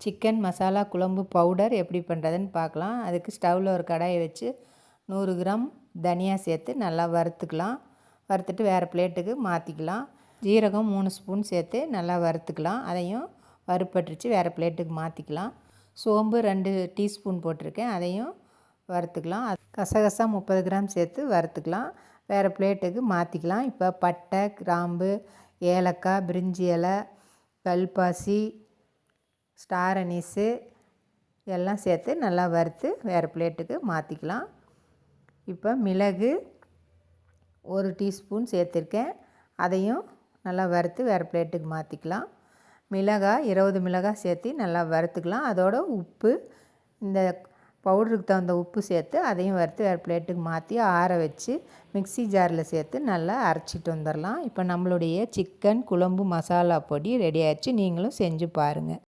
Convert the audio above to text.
Chicken masala குழம்பு powder எப்படி பண்ணுறதுன்னு பார்க்கலாம். அதுக்கு ஸ்டவ்வில் ஒரு கடாயை வச்சு நூறு கிராம் தனியா சேர்த்து நல்லா வறுத்துக்கலாம். வறுத்துட்டு வேறு பிளேட்டுக்கு மாற்றிக்கலாம் ஜீரகம் மூணு ஸ்பூன் சேர்த்து நல்லா வறுத்துக்கலாம். அதையும் வறுப்பட்டுருச்சு வேறு பிளேட்டுக்கு மாற்றிக்கலாம் சோம்பு ரெண்டு டீஸ்பூன் போட்டிருக்கேன் அதையும் வறுத்துக்கலாம். கசகசா முப்பது கிராம் சேர்த்து வறுத்துக்கலாம். வேறு பிளேட்டுக்கு மாற்றிக்கலாம் இப்போ பட்டை கிராம்பு ஏலக்காய் பிரிஞ்சி இலை கல்பாசி ஸ்டார் அனீஸு எல்லாம் சேர்த்து நல்லா வறுத்து வேறு பிளேட்டுக்கு மாற்றிக்கலாம். இப்போ மிளகு ஒரு டீஸ்பூன் சேர்த்துருக்கேன். அதையும் நல்லா வறுத்து வேறு பிளேட்டுக்கு மாற்றிக்கலாம். மிளகாய் இருபது மிளகாய் சேர்த்து நல்லா வறுத்துக்கலாம். அதோட உப்பு இந்த பவுடருக்கு தகுந்த உப்பு சேர்த்து அதையும் வறுத்து வேறு பிளேட்டுக்கு மாற்றி ஆற வச்சு மிக்சி ஜாரில் சேர்த்து நல்லா அரைச்சிட்டு வந்துடலாம். இப்போ நம்மளுடைய சிக்கன் குழம்பு மசாலா பொடி ரெடி ஆயிடுச்சு. நீங்களும் செஞ்சு பாருங்கள்